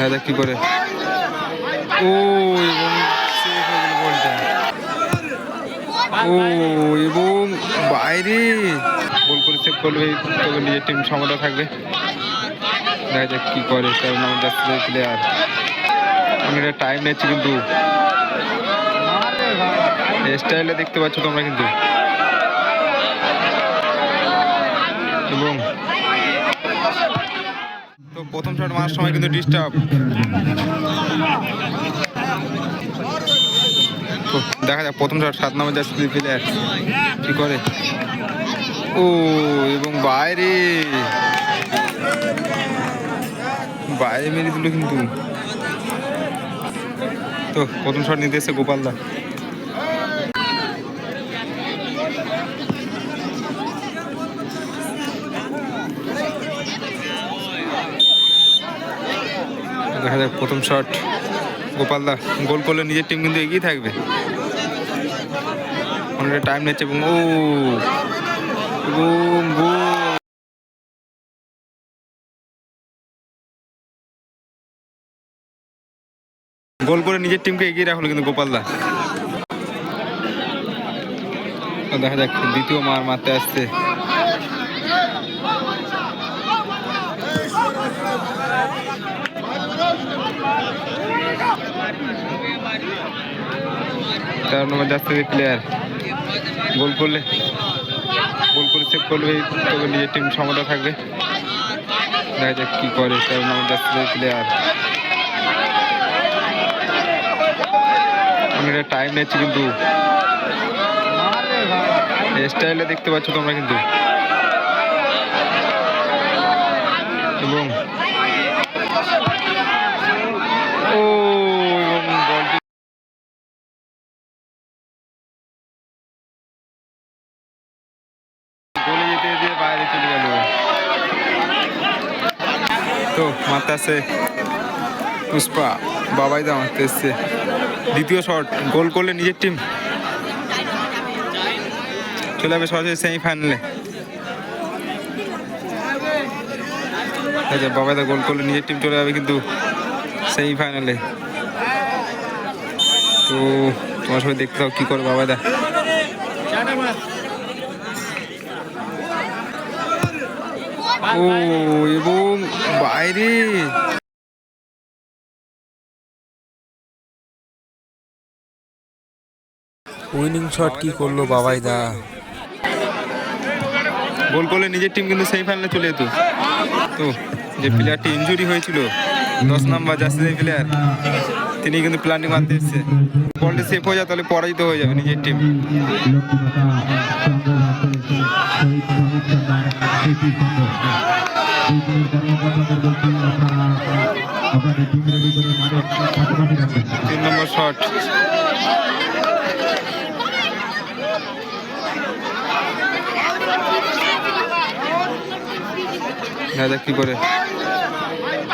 দেখা যাক কি করে। ও, এবং ও এবং বাইরে। গোল করে সেভ করবে, তবে নিজের টিম সমতা থাকবে। দেখা যাক কি করে নম্বর যাচ্ছে প্লেয়ার অনেকটা টাইম নিচ্ছে কিন্তু। স্টাইলে দেখতে পাচ্ছ তোমরা কিন্তু। এবং প্রথম শট মারার সময় কিন্তু ডিস্টার্ব দেখা যাক, প্রথম শট সাত নম্বর যাচ্ছে প্লেয়ার কি করে? ও, এবং বাইরে। বাইরে মেরে দিল কিন্তু। তো, প্রথম শট নিতে এসে গোপালদা। দেখা যাক, প্রথম শট গোপালদা গোল করলে নিজের টিম কিন্তু এগিয়ে থাকবে। অনেকটা টাইম নিচ্ছে এবং ও, গোল করে নিজের টিমকে এগিয়ে রাখল কিন্তু গোপালদা দেখা যাক, দ্বিতীয় মার মারতে আসছে। তেরো নম্বর যাচ্ছে প্লেয়ার গোল করলে, গোল করে সেভ করবে তবে নিজের টিম সমতা থাকবে। দেখা যাক কি করে, তেরো নম্বর যাচ্ছে প্লেয়ার অনেকটা টাইম নিচ্ছে কিন্তু। স্টাইলে দেখতে পাচ্ছ তোমরা কিন্তু। এবং ও বলটি গোলে বাইরে চলে গেল তো মারতে আসছে পুষ্পা, বাবাই দা মারতে এসছে দ্বিতীয় শট, গোল করলে নিজের টিম। চলে যাবে সরাসরি সেমিফাইনালে আচ্ছা বাবাইদা গোল করলে নিজের টিম চলে যাবে কিন্তু সেমিফাইনালে। তো তোমার সবাই দেখতে দাও কী করে বাবাইদা ও এবং বাইরে। উইনিং শট কি করল বাবাই দা গোল করলে নিজের টিম কিন্তু সেমিফাইনালে চলে যেত। তো যে প্লেয়ারটি ইনজুরি হয়েছিল দশ নাম্বার জাসিদের প্লেয়ার তিনি কিন্তু প্ল্যানটি মারতে এসছে। বলটি সেফ হয়ে যায়, তাহলে পরাজিত হয়ে যাবে নিজের টিম তিন নম্বর শট কি করে?